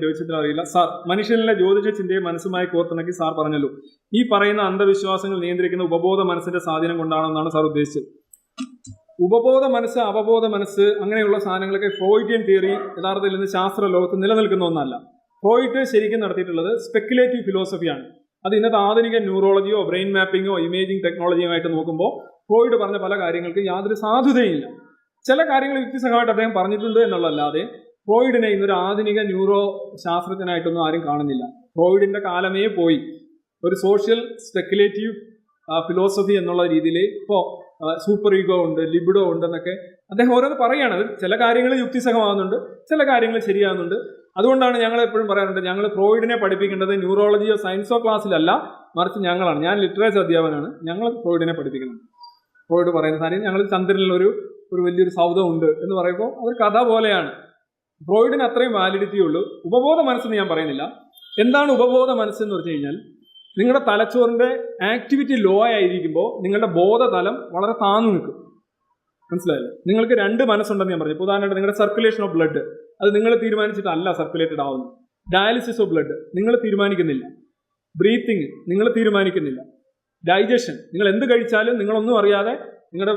ചോദിച്ചതിൽ അറിയില്ല. സാർ മനുഷ്യനിലെ ജ്യോതിഷ ചിന്തയെ മനസ്സുമായി കോർത്തിണക്കി സാർ പറഞ്ഞല്ലോ. ഈ പറയുന്ന അന്ധവിശ്വാസങ്ങൾ നിയന്ത്രിക്കുന്ന ഉപബോധ മനസ്സിന്റെ സ്വാധീനം കൊണ്ടാണെന്നാണ് സാർ ഉദ്ദേശിച്ചത്. ഉപബോധ മനസ്സ് അവബോധ മനസ്സ് അങ്ങനെയുള്ള സാധനങ്ങളൊക്കെ ഫ്രോയിഡിയൻ തിയറി യഥാർത്ഥത്തിൽ നിന്ന് ശാസ്ത്ര ലോകത്ത് നിലനിൽക്കുന്ന ഒന്നല്ല. ഫ്രോയിഡ് ശരിക്കും നടത്തിയിട്ടുള്ളത് സ്പെക്കുലേറ്റീവ് ഫിലോസഫിയാണ് അത് ഇന്നത്തെ ആധുനിക ന്യൂറോളജിയോ ബ്രെയിൻ മാപ്പിങ്ങോ ഇമേജിംഗ് ടെക്നോളജിയോ ആയിട്ട് നോക്കുമ്പോൾ ഫ്രോയിഡ് പറഞ്ഞ പല കാര്യങ്ങൾക്ക് യാതൊരു സാധുതയില്ല. ചില കാര്യങ്ങൾ യുക്തിസഹമായിട്ട് അദ്ദേഹം പറഞ്ഞിട്ടുണ്ട് എന്നുള്ളതല്ലാതെ ഫ്രോയിഡിനെ ഇന്നൊരു ആധുനിക ന്യൂറോ ശാസ്ത്രജ്ഞനായിട്ടൊന്നും ആരും കാണുന്നില്ല. ഫ്രോയിഡിന്റെ കാലമേ പോയി. ഒരു സോഷ്യൽ സ്പെക്കുലേറ്റീവ് ഫിലോസഫി എന്നുള്ള രീതിയിൽ ഇപ്പോൾ സൂപ്പർ ഈഗോ ഉണ്ട് ലിബിഡോ ഉണ്ട് എന്നൊക്കെ അദ്ദേഹം ഓരോന്ന് പറയുകയാണ്. ചില കാര്യങ്ങൾ യുക്തിസഹമാകുന്നുണ്ട് ചില കാര്യങ്ങൾ ശരിയാകുന്നുണ്ട്. അതുകൊണ്ടാണ് ഞങ്ങൾ എപ്പോഴും പറയാറുണ്ട് ഞങ്ങൾ ഫ്രോയിഡിനെ പഠിപ്പിക്കേണ്ടത് ന്യൂറോളജിയോ സയൻസോ ക്ലാസ്സിലല്ല മറിച്ച് ഞങ്ങളാണ്. ഞാൻ ലിറ്ററേച്ചർ അധ്യാപകനാണ് ഞങ്ങൾ ഫ്രോയിഡിനെ പഠിപ്പിക്കണം. ഫ്രോയിഡ് പറയുന്ന സാധനം ഞങ്ങൾ ചന്ദ്രനിൽ ഒരു ഒരു വലിയൊരു സൗധം ഉണ്ട് എന്ന് പറയുമ്പോൾ അതൊരു കഥ പോലെയാണ്. ഫ്രോയിഡിന് അത്രയും വാലിഡിറ്റി ഉള്ളൂ. ഉപബോധ മനസ്സെന്ന് ഞാൻ പറയുന്നില്ല. എന്താണ് ഉപബോധ മനസ്സെന്ന് പറഞ്ഞു കഴിഞ്ഞാൽ നിങ്ങളുടെ തലച്ചോറിന്റെ ആക്ടിവിറ്റി ലോ ആയിരിക്കുമ്പോൾ നിങ്ങളുടെ ബോധതലം വളരെ താന്നു നിൽക്കും. മനസ്സിലായല്ലോ? നിങ്ങൾക്ക് രണ്ട് മനസ്സുണ്ടെന്ന് ഞാൻ പറഞ്ഞു. ഉദാഹരണമായിട്ട് നിങ്ങളുടെ സർക്കുലേഷൻ ഓഫ് ബ്ലഡ് അത് നിങ്ങൾ തീരുമാനിച്ചിട്ടല്ല സർക്കുലേറ്റഡ് ആവുന്നു ഡയാലിസിസ് ഓഫ് ബ്ലഡ് നിങ്ങൾ തീരുമാനിക്കുന്നില്ല. ബ്രീത്തിങ് നിങ്ങൾ തീരുമാനിക്കുന്നില്ല. ഡൈജഷൻ നിങ്ങൾ എന്ത് കഴിച്ചാലും നിങ്ങളൊന്നും അറിയാതെ നിങ്ങളുടെ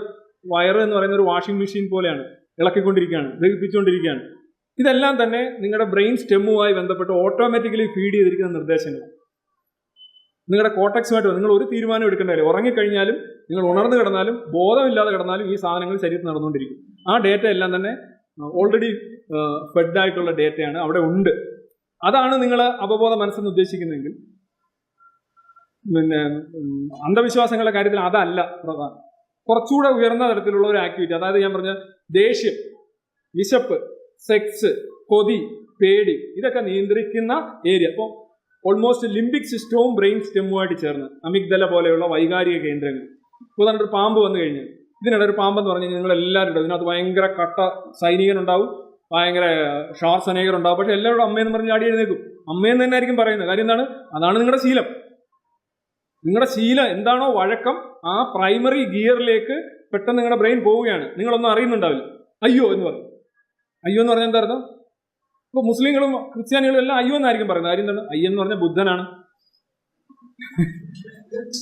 വയറ് എന്ന് പറയുന്ന ഒരു വാഷിംഗ് മെഷീൻ പോലെയാണ്. ഇളക്കിക്കൊണ്ടിരിക്കുകയാണ്. ദഹിപ്പിച്ചുകൊണ്ടിരിക്കുകയാണ്. ഇതെല്ലാം തന്നെ നിങ്ങളുടെ ബ്രെയിൻ സ്റ്റെമ്മുമായി ബന്ധപ്പെട്ട് ഓട്ടോമാറ്റിക്കലി ഫീഡ് ചെയ്തിരിക്കുന്ന നിർദ്ദേശങ്ങളാണ് നിങ്ങളുടെ കോട്ടക്സുമായിട്ട് നിങ്ങൾ ഒരു തീരുമാനം എടുക്കേണ്ട കാര്യം ഉറങ്ങിക്കഴിഞ്ഞാലും നിങ്ങൾ ഉണർന്നു കിടന്നാലും ബോധമില്ലാതെ കിടന്നാലും ഈ സാധനങ്ങൾ ശരീരത്തിൽ നടന്നുകൊണ്ടിരിക്കും. ആ ഡേറ്റ എല്ലാം തന്നെ ഓൾറെഡി ഫെഡ് ആയിട്ടുള്ള ഡേറ്റയാണ് അവിടെ ഉണ്ട്. അതാണ് നിങ്ങൾ അവബോധ മനസ്സെന്ന് ഉദ്ദേശിക്കുന്നതെങ്കിൽ പിന്നെ അന്ധവിശ്വാസങ്ങളുടെ കാര്യത്തിൽ അതല്ല പ്രധാനം. കുറച്ചുകൂടെ ഉയർന്ന തരത്തിലുള്ള ഒരു ആക്ടിവിറ്റി അതായത് ഞാൻ പറഞ്ഞ ദേഷ്യം വിശപ്പ് സെക്സ് കൊതി പേടി ഇതൊക്കെ നിയന്ത്രിക്കുന്ന ഏരിയ അപ്പോൾ ഓൾമോസ്റ്റ് ലിംബിക് സിസ്റ്റവും ബ്രെയിൻ സ്റ്റെമ്മുമായിട്ട് ചേർന്ന് അമിഗ്ദല പോലെയുള്ള വൈകാരിക കേന്ദ്രങ്ങൾ. ഉദാഹരണം പാമ്പ് വന്നു കഴിഞ്ഞാൽ ഇതിനിടെ ഒരു പാമ്പെന്ന് പറഞ്ഞു കഴിഞ്ഞാൽ നിങ്ങൾ എല്ലാവരും ഉണ്ട് ഇതിനകത്ത് ഭയങ്കര കട്ട സൈനികനുണ്ടാവും ഭയങ്കര ഷാർ അനേകർ ഉണ്ടാവും പക്ഷെ എല്ലാവരും അമ്മയെന്ന് പറഞ്ഞ് ചാടി എഴുന്നേക്കും അമ്മയെന്ന് തന്നെ ആയിരിക്കും പറയുന്നത്. കാര്യം എന്താണ്? അതാണ് നിങ്ങളുടെ ശീലം. നിങ്ങളുടെ ശീലം എന്താണോ വഴക്കം ആ പ്രൈമറി ഗിയറിലേക്ക് പെട്ടെന്ന് നിങ്ങളുടെ ബ്രെയിൻ പോവുകയാണ്. നിങ്ങളൊന്നും അറിയുന്നുണ്ടാവില്ല. അയ്യോ എന്ന് പറയും. അയ്യോ എന്ന് പറഞ്ഞാൽ എന്താ അർത്ഥം ഇപ്പൊ മുസ്ലിങ്ങളും ക്രിസ്ത്യാനികളും എല്ലാം അയ്യോ എന്നായിരിക്കും പറയുന്നത്. കാര്യം എന്താണ്? അയ്യോ എന്ന് പറഞ്ഞാൽ ബുദ്ധനാണ്.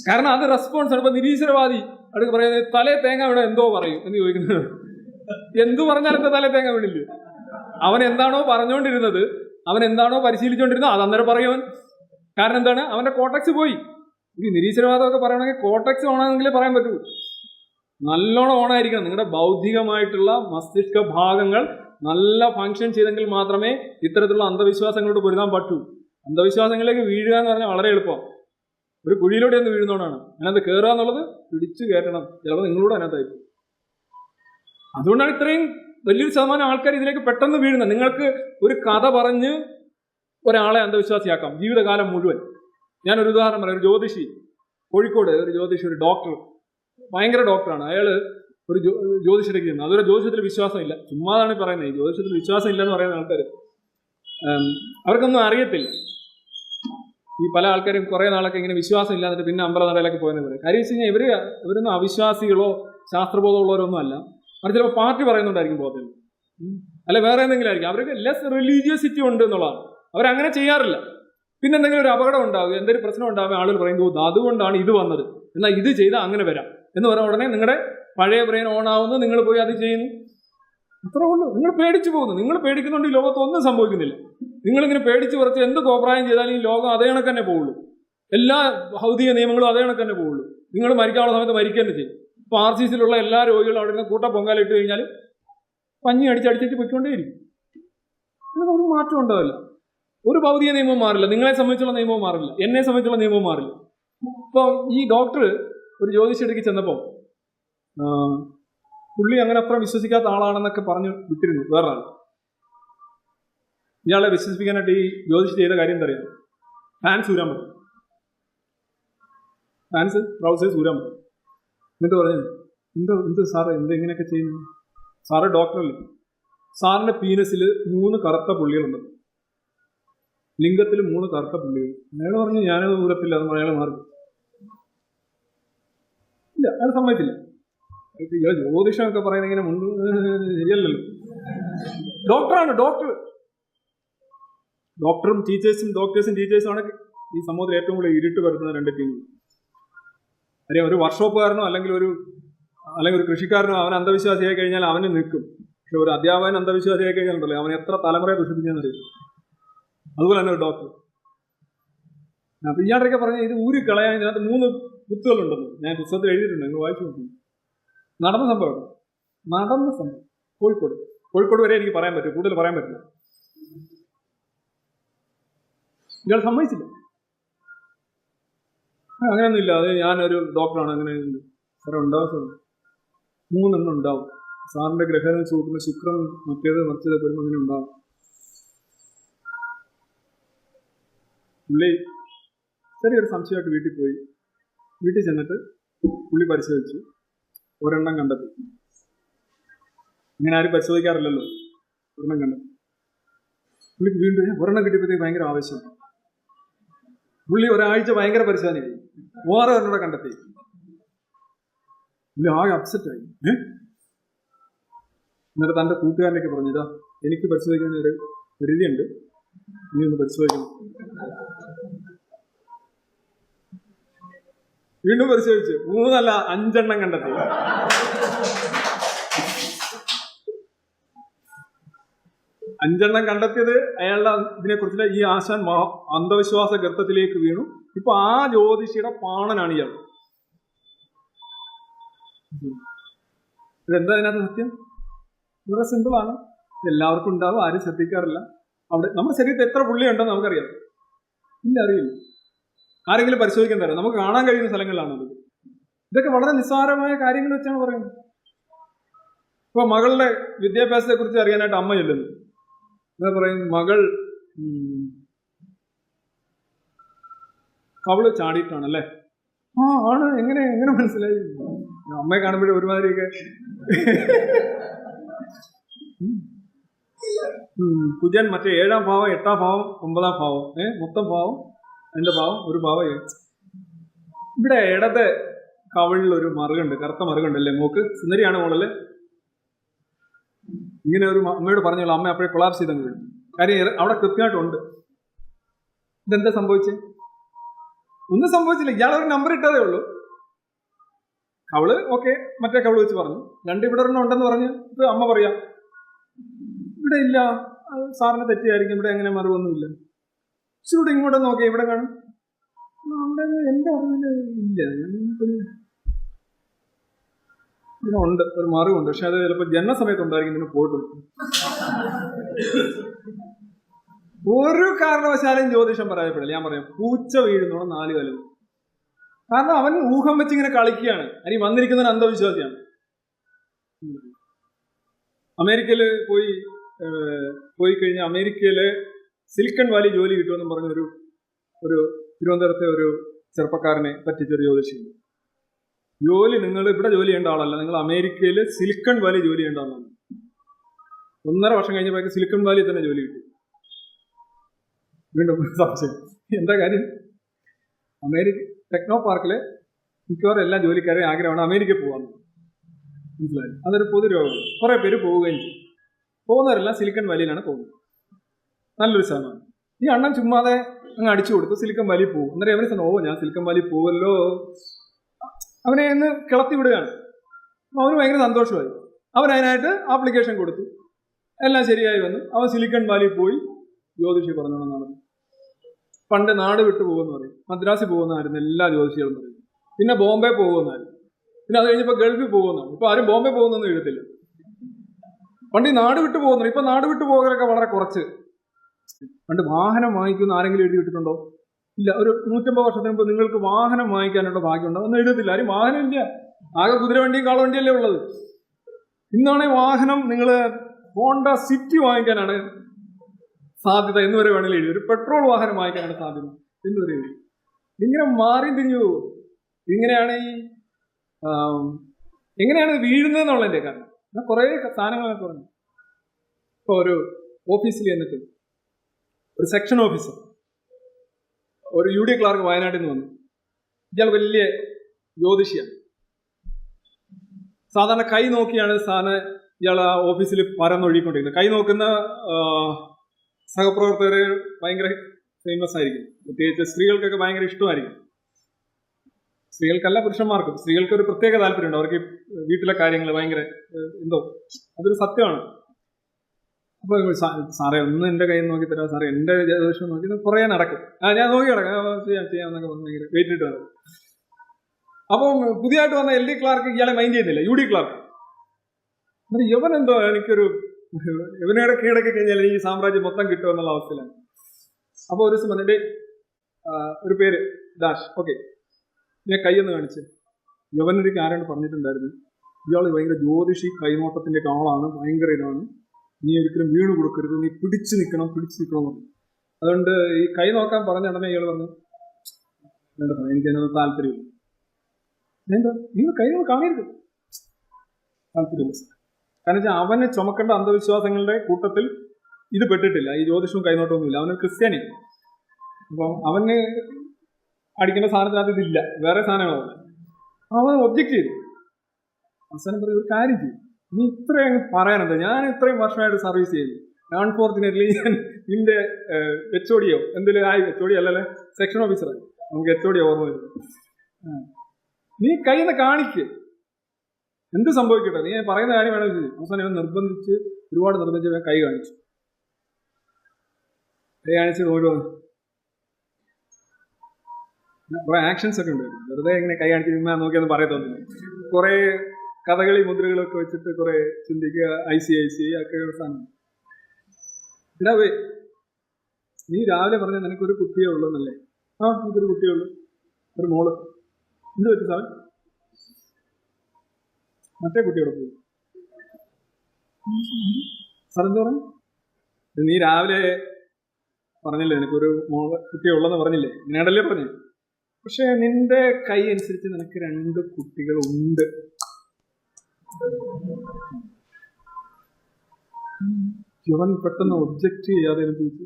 കാരണം അത് റെസ്പോൺസ് ആണ്. ഇപ്പൊ നിരീശ്വരവാദി അടുത്ത് പറയുന്നത് തലേ തേങ്ങ ഇവിടെ എന്തോ പറയും? എന്ന് ചോദിക്കുന്നത്. എന്തു പറഞ്ഞാൽ എന്താ തലേ തേങ്ങ വീണില്ലേ? അവൻ എന്താണോ പറഞ്ഞുകൊണ്ടിരുന്നത് അവൻ എന്താണോ പരിശീലിച്ചുകൊണ്ടിരുന്നത് അത് അന്നേരം പറയുവൻ കാരണം എന്താണ്? അവന്റെ കോട്ടക്സ് പോയി. ഈ നിരീശ്വരവാദമൊക്കെ പറയണമെങ്കിൽ കോട്ടക്സ് ഓണാണെങ്കിലേ പറയാൻ പറ്റൂ. നല്ലോണം ഓണായിരിക്കണം നിങ്ങളുടെ ബൗദ്ധികമായിട്ടുള്ള മസ്തിഷ്ക ഭാഗങ്ങൾ നല്ല ഫങ്ഷൻ ചെയ്തെങ്കിൽ മാത്രമേ ഇത്തരത്തിലുള്ള അന്ധവിശ്വാസങ്ങളോട് പൊരുതാൻ പറ്റൂ. അന്ധവിശ്വാസങ്ങളിലേക്ക് വീഴുക എന്ന് പറഞ്ഞാൽ വളരെ എളുപ്പം. ഒരു കുഴിയിലൂടെ ഒന്ന് വീഴുന്നതുകൊണ്ടാണ് അതിനകത്ത് കയറുക എന്നുള്ളത് പിടിച്ചു കയറ്റണം. ചിലപ്പോൾ നിങ്ങളോട് അതിനകത്തായിരിക്കും. അതുകൊണ്ടാണ് ഇത്രയും വലിയൊരു ശതമാനം ആൾക്കാർ ഇതിലേക്ക് പെട്ടെന്ന് വീഴുന്നത്. നിങ്ങൾക്ക് ഒരു കഥ പറഞ്ഞ് ഒരാളെ അന്ധവിശ്വാസിയാക്കാം. ജീവിതകാലം മുഴുവൻ. ഞാൻ ഒരു ഉദാഹരണം പറയാം. ഒരു ജ്യോതിഷി. കോഴിക്കോട് ഒരു ജ്യോതിഷി ഒരു ഡോക്ടർ ഭയങ്കര ഡോക്ടറാണ് അയാൾ ഒരു ജ്യോ- ജ്യോതിഷത്തിലേക്ക് ചെന്നു അതൊരു ജ്യോതിഷത്തിൽ വിശ്വാസമില്ല. ചുമ്മാതാണ് പറയുന്നത്. ജ്യോതിഷത്തിൽ വിശ്വാസം ഇല്ലെന്ന് പറയുന്ന ആൾക്കാർ അവർക്കൊന്നും അറിയത്തില്ല. ഈ പല ആൾക്കാരും കുറേ നാളൊക്കെ ഇങ്ങനെ വിശ്വാസം ഇല്ലാന്നിട്ട് പിന്നെ അമ്പലനടയിലൊക്കെ പോയെന്ന് പറയും. കാര്യം വെച്ച് കഴിഞ്ഞാൽ ഇവർ ഇവരൊന്നും അവിശ്വാസികളോ ശാസ്ത്രബോധമുള്ളവരൊന്നും അല്ല അവർ ചിലപ്പോൾ പാർട്ടി പറയുന്നുണ്ടായിരിക്കും പോകത്തില്ല അല്ല വേറെ എന്തെങ്കിലും ആയിരിക്കും. അവർക്ക് ലെസ് റിലീജിയസിറ്റി ഉണ്ട് എന്നുള്ളതാണ്. അവരങ്ങനെ ചെയ്യാറില്ല. പിന്നെ എന്തെങ്കിലും ഒരു അപകടം ഉണ്ടാവുക എന്തെങ്കിലും പ്രശ്നം ഉണ്ടാവുക ആളുകൾ പറയുമ്പോൾ അതുകൊണ്ടാണ് ഇത് വന്നത്. എന്നാൽ ഇത് ചെയ്താൽ അങ്ങനെ വരാം. എന്ന് പറഞ്ഞ ഉടനെ നിങ്ങളുടെ പഴയ ബ്രെയിൻ ഓൺ ആവുന്നു നിങ്ങൾ പോയി അത് ചെയ്യുന്നു. അത്രേ ഉള്ളൂ. നിങ്ങൾ പേടിച്ചു പോകുന്നു. നിങ്ങൾ പേടിക്കുന്നുണ്ട് ഈ ലോകത്തൊന്നും സംഭവിക്കുന്നില്ല. നിങ്ങളിങ്ങനെ പേടിച്ച് കുറച്ച് എന്ത് കോപ്രായം ചെയ്താലും ഈ ലോകം അതേ കണക്ക് തന്നെ പോവുള്ളൂ. എല്ലാ ഭൗതിക നിയമങ്ങളും അതേ കണക്ക് തന്നെ പോവുള്ളൂ. നിങ്ങൾ മരിക്കാനുള്ള സമയത്ത് മരിക്കുക ചെയ്യും. ഇപ്പോൾ ആർ സി സിയിലുള്ള എല്ലാ രോഗികളും അവിടെ നിന്ന് കൂട്ട പൊങ്കാല ഇട്ട് കഴിഞ്ഞാൽ പഞ്ഞി അടിച്ചടിച്ചിട്ട് പൊയ്ക്കൊണ്ടേയിരിക്കും. ഇതിനൊന്നും ഒരു മാറ്റം ഉണ്ടാവില്ല. ഒരു ഭൗതിക നിയമവും മാറില്ല. നിങ്ങളെ സംബന്ധിച്ചുള്ള നിയമവും മാറില്ല. എന്നെ സംബന്ധിച്ചുള്ള നിയമവും മാറില്ല. ഇപ്പോൾ ഈ ഡോക്ടർ ഒരു ജ്യോതിഷടുക്കി ചെന്നപ്പോൾ പുള്ളി അങ്ങനെ അത്ര വിശ്വസിക്കാത്ത ആളാണെന്നൊക്കെ പറഞ്ഞു വിട്ടിരുന്നു വേറൊരാൾ. ഇയാളെ വിശ്വസിപ്പിക്കാനായിട്ട് ഈ ജ്യോതിഷ് ചെയ്ത കാര്യം എന്താ അറിയാം? ഫാൻസ് ഊരാൻ പറ്റും. ഫാൻസ് ബ്രൗസേഴ്സ് ഊരാൻ പറ്റും. എന്നിട്ട് പറഞ്ഞു എന്തോ എന്ത് സാറ് എന്ത് ഇങ്ങനെയൊക്കെ ചെയ്യുന്നു? സാറ് ഡോക്ടറല്ലേ സാറിന്റെ പീനസിൽ മൂന്ന് കറുത്ത പുള്ളികളുണ്ട്. ലിംഗത്തിൽ മൂന്ന് കറുത്ത പുള്ളികൾ. അയാൾ പറഞ്ഞു ഞാനത് ഊരത്തില്ല അത് അയാൾ മാറി. ഇല്ല അയാൾ സമ്മതിച്ചില്ല. അയാൾക്ക് ജ്യോതിഷം ഒക്കെ പറയുന്നത് ഇങ്ങനെ മുണ്ട് ശരിയല്ലല്ലോ. ഡോക്ടറാണ് ഡോക്ടർ. ഡോക്ടറും ടീച്ചേഴ്സും ഡോക്ടേഴ്സും ടീച്ചേഴ്സും ആണ് ഈ സമൂഹത്തിൽ ഏറ്റവും കൂടുതൽ ഇരുട്ട് വരുന്ന രണ്ട് ടീമുകൾ അറിയാം ഒരു വർക്ക്ഷോപ്പുകാരനോ അല്ലെങ്കിൽ ഒരു അല്ലെങ്കിൽ ഒരു കൃഷിക്കാരനോ അവൻ അന്ധവിശ്വാസിയായി കഴിഞ്ഞാൽ അവന് നിൽക്കും. പക്ഷെ ഒരു അധ്യാപകൻ അന്ധവിശ്വാസിയായി കഴിഞ്ഞാൽ ഉണ്ടല്ലോ അവൻ എത്ര തലമുറയെ ദുഷിപ്പിച്ചെന്നറിയും അതുപോലെ തന്നെ ഒരു ഡോക്ടർ. അപ്പൊ ഇയാളൊക്കെ പറഞ്ഞ ഇത് ഊരി കളയാൻ ഇതിനകത്ത് മൂന്ന് കുത്തുകളുണ്ടെന്ന്. ഞാൻ പുസ്തകത്തിൽ എഴുതിയിട്ടുണ്ട് നിങ്ങൾ വായിച്ചു നോക്കി. നടന്ന സംഭവം നടന്ന സംഭവം. കോഴിക്കോട്. കോഴിക്കോട് വരെ എനിക്ക് പറയാൻ പറ്റും കൂടുതൽ പറയാൻ പറ്റില്ല ഇയാൾ സമ്മതിച്ചില്ല. അങ്ങനെയൊന്നും അങ്ങനെയൊന്നുമില്ല അത് ഞാനൊരു ഡോക്ടറാണ് അങ്ങനെ. സാറേ ഉണ്ടാവും സാർ മൂന്നെണ്ണം ഉണ്ടാവും. സാറിന്റെ ഗ്രഹം നോക്കുമ്പോൾ ശുക്രൻ മറ്റേത് മറിച്ചത് വരുമ്പോൾ അങ്ങനെ ഉണ്ടാവും. പുള്ളി ചെറിയൊരു സംശയമായിട്ട് വീട്ടിൽ പോയി. വീട്ടിൽ ചെന്നിട്ട് പുള്ളി പരിശോധിച്ചു. ഒരെണ്ണം കണ്ടെത്തി. അങ്ങനെ ആരും പരിശോധിക്കാറില്ലല്ലോ. ഒരെണ്ണം കണ്ടെത്തി. പുള്ളിക്ക് വീണ്ടും "ഏ, ഒരെണ്ണം കിട്ടിയപ്പോഴത്തേക്ക് ഭയങ്കര ആവശ്യം പുള്ളി ഒരാഴ്ച ഭയങ്കര പരിശോധന വേറെ ഒരെണ്ണം കണ്ടെത്തി. പുള്ളി ആകെ അപ്സെറ്റ് ആയി? എന്നിട്ട് തന്റെ കൂട്ടുകാരനൊക്കെ ഇതാ എനിക്ക് പരിശോധിക്കാൻ ഒരു പരിധിയുണ്ട് നീ ഒന്ന് പരിശോധിക്കണം. വീണ്ടും പരിശോധിച്ചു മൂന്നല്ല അഞ്ചെണ്ണം കണ്ടെത്തി. അഞ്ചെണ്ണം കണ്ടെത്തിയത് അയാളുടെ ഇതിനെ കുറിച്ചുള്ള ഈ ആശാൻ അന്ധവിശ്വാസ ഗർത്തത്തിലേക്ക് വീണു. ഇപ്പൊ ആ ജ്യോതിഷിയുടെ പാണനാണ് ഇയാൾ. ഇതെന്താ അതിനകത്ത് സത്യം? വളരെ സിമ്പിൾ ആണ്. എല്ലാവർക്കും ഉണ്ടാവും ആരും ശ്രദ്ധിക്കാറില്ല. അവിടെ നമ്മുടെ ശരീരത്തിൽ എത്ര പുള്ളി ഉണ്ടെന്ന് നമുക്കറിയാം. ഇല്ല അറിയില്ല. ആരെങ്കിലും പരിശോധിക്കാൻ തരാം നമുക്ക് കാണാൻ കഴിയുന്ന സ്ഥലങ്ങളിലാണ് അത്. ഇതൊക്കെ വളരെ നിസ്സാരമായ കാര്യങ്ങൾ വെച്ചാണ് പറയുന്നത്. ഇപ്പൊ മകളുടെ വിദ്യാഭ്യാസത്തെ കുറിച്ച് അറിയാനായിട്ട് അമ്മ ചെല്ലുന്നു. എന്താ പറയും? മകൾ അവൾ ചാടിയിട്ടാണ് ചാടിയിട്ടാണല്ലേ? ആ ആണ്. എങ്ങനെ എങ്ങനെ മനസ്സിലായി? അമ്മയെ കാണുമ്പോഴേ ഒരുമാതിരിയൊക്കെ. കുജൻ മറ്റേ ഏഴാം ഭാവം എട്ടാം ഭാവം ഒമ്പതാം ഭാവം ഏഹ് മൊത്തം ഭാവം. അതിന്റെ ഭാവം ഒരു ഭാവം ഇവിടെ ഇടത് കവളിൽ ഒരു മറുകുണ്ട് കറുത്ത മറുകുണ്ട് അല്ലേ മൂക്ക്? സുന്ദരിയാണ് മോളല്ലേ? ഇങ്ങനെ ഒരു അമ്മയോട് പറഞ്ഞോളൂ അമ്മ അപ്പോഴേ കൊളാപ്സ് ചെയ്തങ്ങ് വീഴും കാര്യം അവിടെ കൃത്യമായിട്ടുണ്ട് ഇതെന്താ സംഭവിച്ചേ? ഒന്നും സംഭവിച്ചില്ല. ഇയാൾ ഒരു നമ്പർ ഇട്ടതേ ഉള്ളൂ. കവൾ ഓക്കെ മറ്റേ കവൾ വെച്ച് പറഞ്ഞു. രണ്ട് ഇവിടെ ഒരെണ്ണം ഉണ്ടെന്ന് പറഞ്ഞ് ഇത് അമ്മ പറയാം ഇവിടെ ഇല്ല. സാറിന് തെറ്റിയായിരിക്കും. ഇവിടെ അങ്ങനെ മറിവൊന്നുമില്ല. പക്ഷെ ഇങ്ങോട്ട് നോക്കിയാ ഇവിടെ കാണും? അവിടെ എന്റെ അറിവിൽ ഇല്ല. ഇവിടെ ഉണ്ട് ഒരു മറിവുണ്ട്. പക്ഷെ അത് ചിലപ്പോൾ ജനനസമയത്ത് ഉണ്ടായിരിക്കും ഇതിന് പോയിട്ടുണ്ട്. ഒരു കാരണവശാലും ജ്യോതിഷം പരാജയപ്പെടില്ല. ഞാൻ പറയാം പൂച്ച വീഴുന്നോണം നാല് കാലം. കാരണം അവൻ ഊഹം വെച്ച് ഇങ്ങനെ കളിക്കുകയാണ്. അനി വന്നിരിക്കുന്നവൻ അന്ധവിശ്വാസിയാണ്. അമേരിക്കയിൽ പോയി പോയി കഴിഞ്ഞ അമേരിക്കയിലെ സിലിക്കൺ വാലി ജോലി കിട്ടുമെന്നും പറഞ്ഞ ഒരു തിരുവനന്തപുരത്തെ ഒരു ചെറുപ്പക്കാരനെ പറ്റിച്ചൊരു ജ്യോതിഷിയുണ്ട് ജോലി നിങ്ങൾ ഇവിടെ ജോലി ചെയ്യേണ്ട ആളല്ല. നിങ്ങൾ അമേരിക്കയിൽ സിലിക്കൺ വാലി ജോലി ചെയ്യേണ്ട ആളാണ്. ഒന്നര വർഷം കഴിഞ്ഞപ്പോഴേക്ക് സിലിക്കൺ വാലി തന്നെ ജോലി കിട്ടി. വീണ്ടും സംശയം. എന്താ കാര്യം? അമേരിക്ക ടെക്നോ പാർക്കിലെ മിക്കവാറും എല്ലാ ജോലിക്കാരെയും ആഗ്രഹമാണ് അമേരിക്കയിൽ പോകാൻ. മനസ്സിലായി? അതൊരു പൊതു രോഗം കുറെ പേര് പോവുകയും ചെയ്യും. പോകുന്നവരെല്ലാം സിലിക്കൺ വാലിയിലാണ് പോകുന്നത്. നല്ലൊരു ശതമാനം ഈ അണ്ണൻ ചുമ്മാതെ അങ്ങ് അടിച്ചു കൊടുത്തു സിലിക്കൻ വാലി പോകും അന്നേരം എവിടെ തന്നെ ഓ ഞാൻ സിലിക്കൻ വാലി പോവല്ലോ. അവനെ ഇന്ന് കിളത്തി വിടുകയാണ്. അവന് ഭയങ്കര സന്തോഷമായി. അവൻ അതിനായിട്ട് ആപ്ലിക്കേഷൻ കൊടുത്തു. എല്ലാം ശരിയായി വന്നു. അവൻ സിലിക്കൺ വാലി പോയി. ജ്യോതിഷി പറഞ്ഞോണം പണ്ട് നാട് വിട്ടു പോകുമെന്ന് പറയും. മദ്രാസിൽ പോകുന്നതായിരുന്നു എല്ലാ ജ്യോതിഷികളും പറയും. പിന്നെ ബോംബെ പോകുമെന്നായിരുന്നു പിന്നെ അത് കഴിഞ്ഞപ്പോൾ ഗൾഫിൽ പോകുന്നതാണ്. ഇപ്പോൾ ആരും ബോംബെ പോകുന്നൊന്നും എഴുതത്തില്ല. പണ്ട് ഈ നാട് വിട്ടു പോകുന്നു ഇപ്പം നാട് വിട്ടു പോകലൊക്കെ വളരെ കുറച്ച്. പണ്ട് വാഹനം വാങ്ങിക്കുന്ന ആരെങ്കിലും എഴുതി വിട്ടിട്ടുണ്ടോ? ഇല്ല ഒരു നൂറ്റമ്പത് വർഷത്തിന് മുമ്പ് നിങ്ങൾക്ക് വാഹനം വാങ്ങിക്കാനുള്ള ഭാഗ്യമുണ്ടോ? ഒന്നും എഴുതത്തില്ല ആരും വാഹനം ഇല്ല ആകെ കുതിരവണ്ടിയും കാളവണ്ടിയല്ലേ ഉള്ളത്. ഇന്നാണെ വാഹനം നിങ്ങൾ ഹോണ്ട സിറ്റി വാങ്ങിക്കാനാണ് സാധ്യത എന്ന് വരെ വേണമെങ്കിൽ എഴുതി. ഒരു പെട്രോൾ വാഹനം വാങ്ങിക്കാനാണ് സാധ്യത എന്ന് വരെ എഴുതി. ഇങ്ങനെ മാറി തിരിഞ്ഞു ഇങ്ങനെയാണ് ഈ എങ്ങനെയാണ് വീഴുന്നതെന്നുള്ളതിന്റെ കാരണം. ഞാൻ കുറേ സാധനങ്ങളൊക്കെ പറഞ്ഞു. ഇപ്പോൾ ഒരു ഓഫീസിൽ ചെന്നിട്ട് ഒരു സെക്ഷൻ ഓഫീസർ. ഒരു യു ഡി ക്ലാർക്ക് വയനാട്ടിൽ നിന്ന് വന്നു. ഇയാൾ വലിയ ജ്യോതിഷിയാണ്. സാധാരണ കൈ നോക്കിയാണ് സാധാരണ ഇയാൾ ആ ഓഫീസിൽ പരന്നൊഴുകിക്കൊണ്ടിരിക്കുന്നത്. കൈ നോക്കുന്ന സഹപ്രവർത്തകരെ ഭയങ്കര ഫേമസ് ആയിരിക്കും. പ്രത്യേകിച്ച് സ്ത്രീകൾക്കൊക്കെ ഭയങ്കര ഇഷ്ടമായിരിക്കും. സ്ത്രീകൾക്കല്ല പുരുഷന്മാർക്കും. സ്ത്രീകൾക്ക് ഒരു പ്രത്യേക താല്പര്യമുണ്ട്. അവർക്ക് വീട്ടിലെ കാര്യങ്ങൾ ഭയങ്കര എന്തോ അതൊരു സത്യമാണ്. അപ്പൊ സാറേ ഒന്ന് എന്റെ കയ്യിൽ നോക്കി തരാം സാറേ എന്റെ ജലദോഷം നോക്കി കുറേ നടക്കും. ആ ഞാൻ നോക്കി കിടക്കാം. ചെയ്യാം ചെയ്യാം എന്നൊക്കെ പറഞ്ഞ് വെയിറ്റ് ഇട്ട് നടക്കും. അപ്പം പുതിയതായിട്ട് വന്ന എൽ ഡി ക്ലാർക്ക് ഇയാളെ മൈൻഡ് ചെയ്യുന്നില്ല. യു ഡി ക്ലാർക്ക് യവൻ എന്തോ എനിക്കൊരു യവനയുടെ കീഴടക്കി കഴിഞ്ഞാൽ ഈ സാമ്രാജ്യം മൊത്തം കിട്ടും എന്നുള്ള അവസ്ഥയിലാണ്. അപ്പൊ ഒരു ദിവസം വന്നിട്ട് ഒരു പേര് ഡാഷ്. ഓക്കെ. ഞാൻ കൈയൊന്ന് കാണിച്ച്. യവനൊരു ആരാണ്ട് പറഞ്ഞിട്ടുണ്ടായിരുന്നു. ഇയാൾ ഭയങ്കര ജ്യോതിഷി കൈനോട്ടത്തിന്റെ ആളാണ് ഭയങ്കര ഇതാണ്. നീ ഒരിക്കലും വീണ് കൊടുക്കരുത്. നീ പിടിച്ചു നിൽക്കണം പിടിച്ചു നിൽക്കണം അതുകൊണ്ട് ഈ കൈ നോക്കാൻ പറഞ്ഞ ഉടനെ ഇയാൾ പറഞ്ഞു വേണ്ട എനിക്ക് അതിനൊന്നും താല്പര്യമില്ല. എന്താ? നിങ്ങൾ കൈ ഒന്ന് കാണരുത്. താല്പര്യമില്ല കാരണം വെച്ചാൽ അവനെ ചുമക്കേണ്ട അന്ധവിശ്വാസങ്ങളുടെ കൂട്ടത്തിൽ ഇത് പെട്ടിട്ടില്ല. ഈ ജ്യോതിഷവും കൈനോട്ടമൊന്നുമില്ല അവന് ക്രിസ്ത്യാനി. അപ്പം അവന് അടിക്കേണ്ട സാധനത്തിനകത്ത് ഇതില്ല. വേറെ സാധനങ്ങളല്ല അവൻ ഒബ്ജക്റ്റ് ചെയ്തു. അവസാനം പറയും ഒരു കാര്യം ചെയ്യും. നീ ഇത്രയും പറയാനെന്താ ഞാൻ ഇത്രയും വർഷമായിട്ട് സർവീസ് ചെയ്തു അൺഫോർച്ചുനേറ്റ്ലി ഞാൻ നിന്റെ എച്ച് ഒ ഡിയോ എന്തെങ്കിലും ആയി? എച്ച് ഒ ഡി അല്ലല്ലേ? സെക്ഷൻ ഓഫീസറായി നമുക്ക് എച്ച് ഒ ഡി ഓർമ്മ വരും. നീ കയ്യിൽ നിന്ന് കാണിക്ക്. എന്ത് സംഭവിക്കട്ടെ? നീ പറയുന്ന കാര്യം വേണമെങ്കിൽ ചെയ്യും. അവസാനം ഇവൻ നിർബന്ധിച്ച് ഒരുപാട് നിർബന്ധിച്ച് കൈ കാണിച്ചു. കൈ കാണിച്ച് നോക്കി കുറെ ആക്ഷൻസ് ഒക്കെ ഉണ്ട്. വെറുതെ ഇങ്ങനെ കൈ കാണിച്ച് നിന്നാ നോക്കിയൊന്നും പറയത്തൊന്നുമില്ല. കുറെ കഥകളി മുദ്രകളൊക്കെ വെച്ചിട്ട് കുറെ ചിന്തിക്കുക ഐ സി ഐ സി ഒക്കെ സാധനം. നീ രാവിലെ പറഞ്ഞ നിനക്കൊരു കുട്ടിയേ ഉള്ളൂ എന്നല്ലേ? ആ എനിക്കൊരു കുട്ടിയേ ഉള്ളൂ. ഒരു മോൾ. എന്ത് പറ്റി സാർ മറ്റേ കുട്ടിയോട് പോയി? സാർ പറഞ്ഞു? നീ രാവിലെ പറഞ്ഞില്ലേ നിനക്കൊരു മോൾ കുട്ടിയേ ഉള്ളെന്ന് പറഞ്ഞില്ലേ? ഇങ്ങനെയാണല്ലേ പറഞ്ഞു? പക്ഷെ നിന്റെ കൈ അനുസരിച്ച് നിനക്ക് രണ്ട് കുട്ടികൾ ഇവൻ പെട്ടെന്ന് ഒബ്ജക്റ്റ് ചെയ്യാതെ ചോദിച്ചു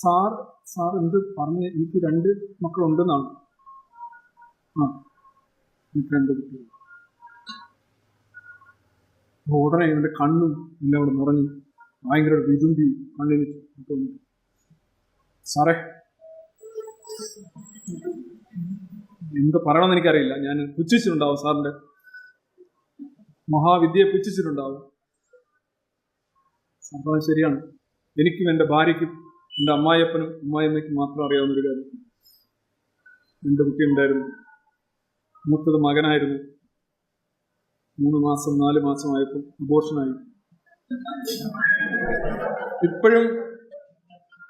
സാർ സാർ എന്ത് പറഞ്ഞ് എനിക്ക് രണ്ട് മക്കളുണ്ടെന്നാണ്. ആ എനിക്ക് രണ്ട് കുട്ടികൾ. ഉടനെ എന്റെ കണ്ണും എല്ലാം അവിടെ നിറഞ്ഞു ഭയങ്കര വിതുമ്പി കണ്ണിന് തോന്നി. സാറേ എന്ത് പറയണമെന്ന് എനിക്കറിയില്ല. ഞാൻ പുച്ഛിച്ചിട്ടുണ്ടാവും സാറിന്റെ മഹാവിദ്യയെ പുച്ഛിച്ചിട്ടുണ്ടാവും സംഭവം ശരിയാണ്. എനിക്കും എന്റെ ഭാര്യയ്ക്കും എന്റെ അമ്മായിയപ്പനും അമ്മായിയമ്മയ്ക്കും മാത്രം അറിയാവുന്ന ഒരു കാര്യം. രണ്ട് കുട്ടിയുണ്ടായിരുന്നു. മൂത്തത് മകനായിരുന്നു. മൂന്ന് മാസം നാല് മാസമായപ്പോൾ അബോർഷനായി ഇപ്പോഴും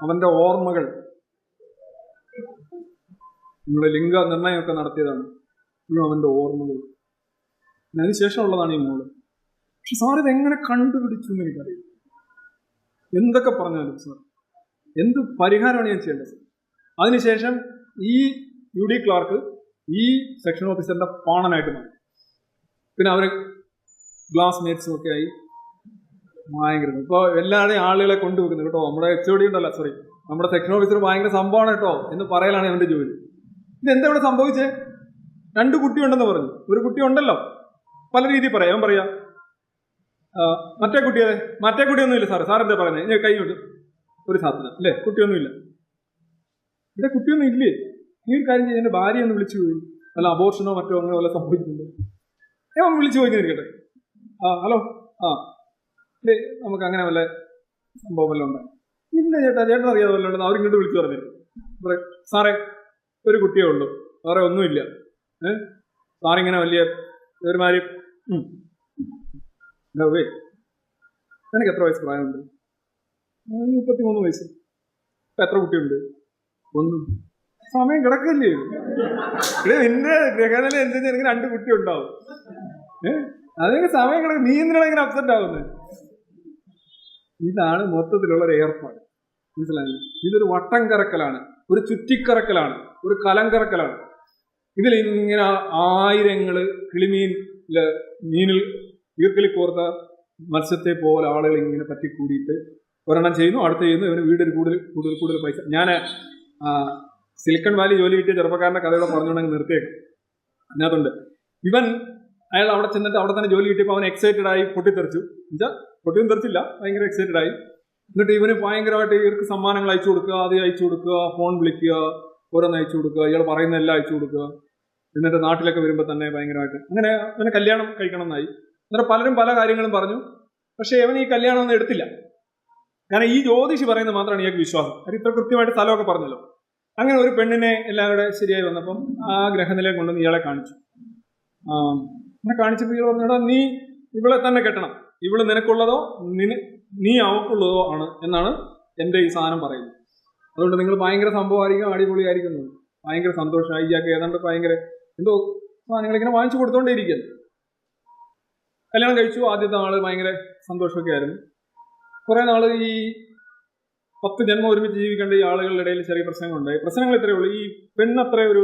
അവന്റെ ഓർമ്മകൾ നമ്മുടെ ലിംഗ നിർണയമൊക്കെ നടത്തിയതാണ്. ഇപ്പോഴും അവന്റെ ഓർമ്മകൾ. പിന്നെ അതിനുശേഷമുള്ളതാണ് ഈ മോൾ. പക്ഷെ സാർ ഇത് എങ്ങനെ കണ്ടുപിടിച്ചു എന്ന് എനിക്കറിയില്ല. എന്തൊക്കെ പറഞ്ഞാലും സാർ എന്ത് പരിഹാരമാണ് ഞാൻ ചെയ്യേണ്ടത് അതിനുശേഷം ഈ യു ഡി ക്ലാർക്ക് ഈ സെക്ഷൻ ഓഫീസറിന്റെ പാണനായിട്ട് മാറി. പിന്നെ അവരെ ഗ്ലാസ് മേറ്റ്സും ഒക്കെ ആയി ഭയങ്കര ഇപ്പൊ എല്ലാവരുടെയും ആളുകളെ കൊണ്ടുപോകുന്നത് കേട്ടോ നമ്മുടെ എച്ച് ഒ ഡി ഉണ്ടല്ലോ സോറി നമ്മുടെ സെക്ഷൻ ഓഫീസർ ഭയങ്കര സംഭവമാണ് കേട്ടോ എന്ന് പറയലാണ് എന്റെ ജോലി. ഇത് എന്താ ഇവിടെ സംഭവിച്ചേ? രണ്ട് കുട്ടിയുണ്ടെന്ന് പറഞ്ഞു. ഒരു കുട്ടി ഉണ്ടല്ലോ പല രീതിയിൽ പറയാം. അവൻ പറയാ മറ്റേ കുട്ടിയെ മറ്റേ കുട്ടിയൊന്നുമില്ല സാറ്. സാർ എന്താ പറയുന്നത് ഞാൻ കൈ കൊണ്ട് ഒരു സാധ്യത അല്ലേ? കുട്ടിയൊന്നുമില്ല. ഇവിടെ കുട്ടിയൊന്നും ഇല്ലേ? ഈ ഒരു കാര്യം ചെയ്ത് ഭാര്യ ഒന്ന് വിളിച്ചു പോയി അല്ല അബോർഷനോ മറ്റോ അങ്ങനെ വല്ല സംഭവിക്കുന്നുണ്ടോ? ഞാൻ വിളിച്ചു പോയി ഇരിക്കട്ടെ ആ ഹലോ ആ. ഇല്ലേ നമുക്ക് അങ്ങനെ വല്ല സംഭവം വല്ലതും ഉണ്ടായി ഇല്ല ചേട്ടാ ചേട്ടൻ അറിയാതെ വല്ലതും ഉണ്ടെന്ന് അവരിങ്ങോട്ട് വിളിച്ചു പറഞ്ഞു സാറേ ഒരു കുട്ടിയേ ഉള്ളൂ. വേറെ ഒന്നുമില്ല. ഏഹ് സാറിങ്ങനെ വലിയ ഒരുമാതിരി നവേ എനിക്ക് എത്ര വയസ്സ് പ്രായമുണ്ട്? മുപ്പത്തി മൂന്ന് വയസ്സ്. ഇപ്പൊ എത്ര കുട്ടിയുണ്ട്? ഒന്ന്. സമയം കിടക്കല്ലേ? ഇവിടെ നിന്റെ ഗ്രഹനില അനുസരിച്ച് എനിക്ക് രണ്ട് കുട്ടി ഉണ്ടാവും ഏഹ് അതൊക്കെ സമയം കിടക്കും. നീ എന്തിനാണ് ഇങ്ങനെ അപ്സെറ്റ് ആവുന്നത് ഇതാണ് മൊത്തത്തിലുള്ള ഒരു ഏർപ്പാട്. മനസ്സിലായി? ഇതൊരു വട്ടം കറക്കലാണ്. ഒരു ചുറ്റിക്കറക്കലാണ്. ഒരു കലം കറക്കലാണ്. ഇതിൽ ഇങ്ങനെ ആയിരങ്ങൾ കിളിമീൻ മീനിൽ ഈർക്കിളി കോർത്ത മത്സ്യത്തെ പോലെ ആളുകൾ ഇങ്ങനെ പറ്റിക്കൂടിയിട്ട് ഒരെണ്ണം ചെയ്യുന്നു അടുത്ത് ചെയ്യുന്നു. ഇവന് വീട് കൂടുതൽ കൂടുതൽ കൂടുതൽ പൈസ. ഞാൻ സിലിക്കൺ വാലി ജോലി കിട്ടിയ ചെറുപ്പക്കാരന്റെ കഥയോടെ പറഞ്ഞുകൊണ്ടെങ്കിൽ നിർത്തിയേക്കും. അതിനകത്തുണ്ട്. ഇവൻ അയാൾ അവിടെ ചെന്നിട്ട് അവിടെ തന്നെ ജോലി കിട്ടിയപ്പോൾ അവൻ എക്സൈറ്റഡ് ആയി പൊട്ടിത്തെറിച്ചു. എന്നുവെച്ചാൽ പൊട്ടിയും തെറിച്ചില്ല ഭയങ്കര എക്സൈറ്റഡ് ആയി. എന്നിട്ട് ഇവന് ഭയങ്കരമായിട്ട് ഇവർക്ക് സമ്മാനങ്ങൾ അയച്ചു കൊടുക്കുക അത് അയച്ചു കൊടുക്കുക ഫോൺ വിളിക്കുക ഓരോന്ന് അയച്ചു കൊടുക്കുക ഇയാൾ പറയുന്ന എല്ലാം അയച്ചു കൊടുക്കുക. എന്നിട്ട് നാട്ടിലൊക്കെ വരുമ്പോൾ തന്നെ ഭയങ്കരമായിട്ട്. അങ്ങനെ അവനെ കല്യാണം കഴിക്കണം എന്നായി എന്നിട്ട് പലരും പല കാര്യങ്ങളും പറഞ്ഞു. പക്ഷേ അവൻ ഈ കല്യാണം ഒന്നും എടുത്തില്ല. കാരണം ഈ ജ്യോതിഷി പറയുന്നത് മാത്രമാണ് ഇയാൾക്ക് വിശ്വാസം. അത് ഇത്ര കൃത്യമായിട്ട് സ്ഥലമൊക്കെ പറഞ്ഞല്ലോ. അങ്ങനെ ഒരു പെണ്ണിനെ എല്ലാം കൂടെ ശരിയായി വന്നപ്പം ആ ഗ്രഹനിലെ കൊണ്ടുവന്ന് ഇയാളെ കാണിച്ചു. എന്നെ കാണിച്ചപ്പോൾ ഇയാൾ പറഞ്ഞടാ നീ ഇവളെ തന്നെ കെട്ടണം. ഇവൾ നിനക്കുള്ളതോ നിന നീ അവക്കുള്ളതോ ആണ് എന്നാണ് എന്റെ ഈ സാധനം പറയുന്നത്. അതുകൊണ്ട് നിങ്ങൾ ഭയങ്കര സംഭവമായിരിക്കും അടിപൊളിയായിരിക്കും. ഭയങ്കര സന്തോഷമായി. ഇയാൾക്ക് ഏതാണ്ട് ഭയങ്കര എന്തോ നിങ്ങളിങ്ങനെ വാങ്ങിച്ചു കൊടുത്തോണ്ടേയിരിക്കുന്നു കല്യാണം കഴിച്ചു. ആദ്യത്തെ നാൾ ഭയങ്കര സന്തോഷമൊക്കെ ആയിരുന്നു. കുറേ നാൾ ഈ പത്ത് ജന്മം ഒരുമിച്ച് ജീവിക്കേണ്ട ഈ ആളുകളുടെ ഇടയിൽ ചെറിയ പ്രശ്നങ്ങളുണ്ടായി പ്രശ്നങ്ങൾ ഇത്രയേ ഉള്ളൂ. ഈ പെണ്ണത്ര ഒരു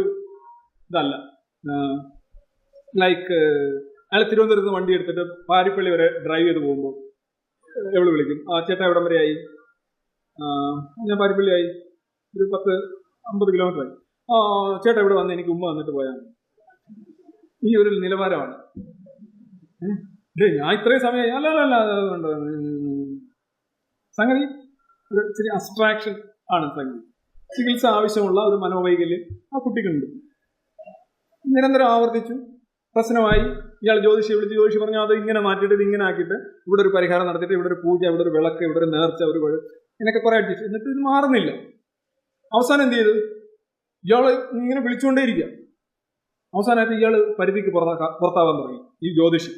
ഇതല്ല. ലൈക്ക് അയാൾ തിരുവനന്തപുരത്ത് വണ്ടി എടുത്തിട്ട് പാരിപ്പള്ളി വരെ ഡ്രൈവ് ചെയ്ത് പോകുമ്പോൾ എവിടെ വിളിക്കും? ആ ചേട്ടാ എവിടം വരെയായി? ഞാൻ പാരിപ്പള്ളിയായി. ഒരു പത്ത് അമ്പത് കിലോമീറ്റർ ആയി. ആ ചേട്ടാ ഇവിടെ വന്ന് എനിക്ക് ഉമ്മ വന്നിട്ട് പോയാൽ ഈ ഒരു നിലവാരമാണ്? ഞാൻ ഇത്രയും സമയം അല്ല അല്ല സംഗതി ഒരു ചെറിയ അസ്ട്രാക്ഷൻ ആണ് സംഗതി. ചികിത്സ ആവശ്യമുള്ള ഒരു മനോവൈകല്യം ആ കുട്ടിക്കുണ്ട്. നിരന്തരം ആവർത്തിച്ചു. പ്രശ്നമായി. ഇയാൾ ജ്യോതിഷി വിളിച്ച് ജ്യോതിഷി പറഞ്ഞു അത് ഇങ്ങനെ മാറ്റിയിട്ട് ഇത് ഇങ്ങനെ ആക്കിയിട്ട് ഇവിടെ ഒരു പരിഹാരം നടത്തിയിട്ട് ഇവിടെ ഒരു പൂജ ഇവിടെ ഒരു വിളക്ക് ഇവിടെ ഒരു നേർച്ച ഒരു ഇങ്ങനെയൊക്കെ കുറെ അഡ്ജസ്റ്റ് എന്നിട്ട് ഇത് മാറുന്നില്ല. അവസാനം എന്ത് ചെയ്തു? ഇയാൾ ഇങ്ങനെ വിളിച്ചുകൊണ്ടേയിരിക്കുക അവസാനമായിട്ട് ഇയാൾ പരിധിക്ക് പുറത്താക്കാൻ പുറത്താവാൻ തുടങ്ങി. ഈ ജ്യോതിഷി.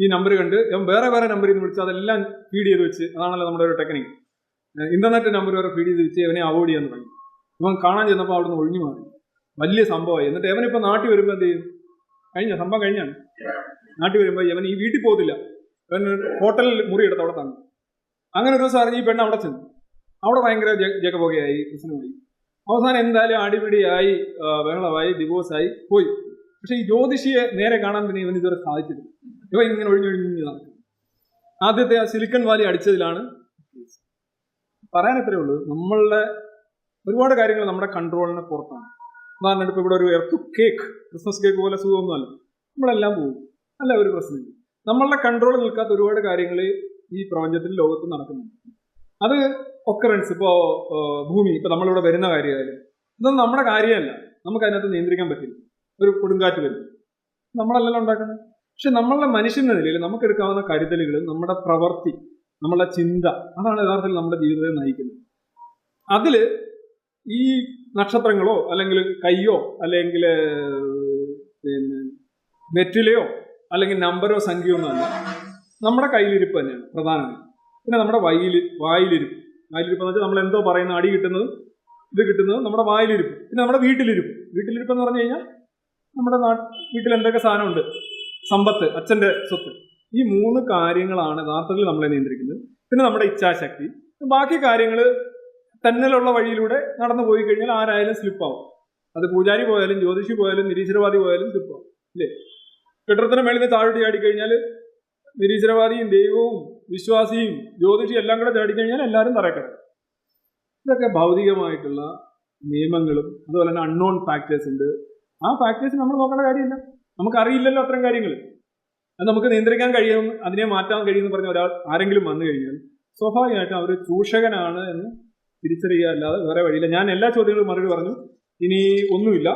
ഈ നമ്പർ കണ്ട് ഇവൻ വേറെ വേറെ നമ്പറിൽ നിന്ന് വിളിച്ച് അതെല്ലാം ഫീഡ് ചെയ്ത് വെച്ച് അതാണല്ലോ നമ്മുടെ ഒരു ടെക്നിക്ക് ഇന്റർനെറ്റ് നമ്പർ വരെ ഫീഡ് ചെയ്ത് വെച്ച് അവനെ അവോയ്ഡ് ചെയ്യാൻ തുടങ്ങി. ഇവൻ കാണാൻ ചെന്നപ്പോൾ അവിടുന്ന് ഒഴിഞ്ഞു മാറി. വലിയ സംഭവമായി. എന്നിട്ട് ഇവനിപ്പോൾ നാട്ടിൽ വരുമ്പോൾ എന്ത് ചെയ്യും? കഴിഞ്ഞ? സംഭവം കഴിഞ്ഞാണ്. നാട്ടിൽ വരുമ്പോൾ ഇവൻ ഈ വീട്ടിൽ പോകത്തില്ല. ഇവൻ ഹോട്ടലിൽ മുറി എടുത്ത് അവിടെ തന്നു അങ്ങനെ ഒരു ദിവസം അറിഞ്ഞ് ഈ പെണ്ണ് അവിടെ ചെന്നു. അവിടെ ഭയങ്കര ജ- ജഗപൊകയായി പ്രശ്നമായി. അവസാനം എന്തായാലും അടിപിടിയായി ബഹളമായി ഡിവോഴ്സായി പോയി. പക്ഷെ ഈ ജ്യോതിഷിയെ നേരെ കാണാൻ പിന്നെ ഇവൻ ഇതുവരെ സാധിച്ചിട്ടില്ല. ഇവ ഇങ്ങനെ ഒഴിഞ്ഞൊഴിഞ്ഞ് നടക്കും. ആദ്യത്തെ ആ സിലിക്കൺ വാലി അടിച്ചതിലാണ് പറയാൻ ഇത്രേ ഉള്ളൂ നമ്മളുടെ ഒരുപാട് കാര്യങ്ങൾ നമ്മുടെ കൺട്രോളിന് പുറത്താണ്. ഉദാഹരണം ഇപ്പോൾ ഇവിടെ ഒരു എർത്ത് കേക്ക് ക്രിസ്മസ് കേക്ക് പോലെ സുഖമൊന്നുമല്ല. നമ്മളെല്ലാം പോകും. അല്ല ഒരു പ്രശ്നമില്ല. നമ്മളുടെ കൺട്രോളിൽ നിൽക്കാത്ത ഒരുപാട് കാര്യങ്ങൾ ഈ പ്രപഞ്ചത്തിൽ ലോകത്ത് നടക്കുന്നുണ്ട്. അത് ഒക്കറൻസ് ഇപ്പോൾ ഭൂമി ഇപ്പോൾ നമ്മളിവിടെ വരുന്ന കാര്യമായാലും ഇതൊന്നും നമ്മുടെ കാര്യമല്ല. നമുക്ക് അതിനകത്ത് നിയന്ത്രിക്കാൻ പറ്റില്ല. ഒരു കൊടുങ്കാറ്റ് വരും നമ്മളല്ലല്ലോ ഉണ്ടാക്കുന്നത്. പക്ഷെ നമ്മളുടെ മനുഷ്യന്റെ നിലയിൽ നമുക്ക് എടുക്കാവുന്ന കരുതലുകൾ നമ്മുടെ പ്രവൃത്തി നമ്മളുടെ ചിന്ത അതാണ് യഥാർത്ഥത്തിൽ നമ്മുടെ ജീവിതത്തെ നയിക്കുന്നത്. അതിൽ ഈ നക്ഷത്രങ്ങളോ അല്ലെങ്കിൽ കയ്യോ അല്ലെങ്കിൽ പിന്നെ മെറ്റിലയോ അല്ലെങ്കിൽ നമ്പരോ സംഖ്യയോ ഒന്നുമല്ല നമ്മുടെ കയ്യിലിരിപ്പ് തന്നെയാണ് പ്രധാനമായും പിന്നെ നമ്മുടെ വയിൽ വായിലിരിപ്പ്. വായിലിരിപ്പ് എന്ന് വെച്ചാൽ നമ്മൾ എന്തോ പറയുന്ന അടി കിട്ടുന്നത് ഇത് കിട്ടുന്നത് നമ്മുടെ വായിലിരിപ്പ്. പിന്നെ നമ്മുടെ വീട്ടിലിരിപ്പ്. വീട്ടിലിരിപ്പ് എന്ന് പറഞ്ഞു കഴിഞ്ഞാൽ നമ്മുടെ നാട്ടിൽ വീട്ടിൽ എന്തൊക്കെ സാധനമുണ്ട്? സമ്പത്ത് അച്ഛന്റെ സ്വത്ത്. ഈ മൂന്ന് കാര്യങ്ങളാണ് യഥാർത്ഥത്തിൽ നമ്മളെ നിയന്ത്രിക്കുന്നത്. പിന്നെ നമ്മുടെ ഇച്ഛാശക്തി. ബാക്കി കാര്യങ്ങൾ തന്നിലുള്ള വഴിയിലൂടെ നടന്നു പോയി കഴിഞ്ഞാൽ ആരായാലും സ്ലിപ്പാവും അത് പൂജാരി പോയാലും ജ്യോതിഷി പോയാലും നിരീശ്വരവാദി പോയാലും സ്ലിപ്പാവും ഇല്ലേ? കെട്ടിടത്തിന് മേളിൽ നിന്ന് താഴോട്ട് ചാടിക്കഴിഞ്ഞാൽ നിരീശ്വരവാദിയും ദൈവവും വിശ്വാസിയും ജ്യോതിഷിയും എല്ലാം കൂടെ ചാടിക്കഴിഞ്ഞാൽ എല്ലാവരും തറക്കട്ടെ ഇതൊക്കെ ഭൗതികമായിട്ടുള്ള നിയമങ്ങളും അതുപോലെ തന്നെ അൺനോൺ ഫാക്ടേഴ്സ് ഉണ്ട്. ആ ഫാക്ടേഴ്സ് നമ്മൾ നോക്കേണ്ട കാര്യമില്ല. നമുക്കറിയില്ലല്ലോ അത്തരം കാര്യങ്ങൾ. അത് നമുക്ക് നിയന്ത്രിക്കാൻ കഴിയും അതിനെ മാറ്റാൻ കഴിയുമെന്ന് പറഞ്ഞ ഒരാൾ ആരെങ്കിലും വന്നു കഴിഞ്ഞാൽ സ്വാഭാവികമായിട്ടും അവർ ചൂഷകനാണ് എന്ന് തിരിച്ചറിയുക അല്ലാതെ വേറെ വഴിയില്ല. ഞാൻ എല്ലാ ചോദ്യങ്ങളും മറുപടി പറഞ്ഞു. ഇനി ഒന്നുമില്ല.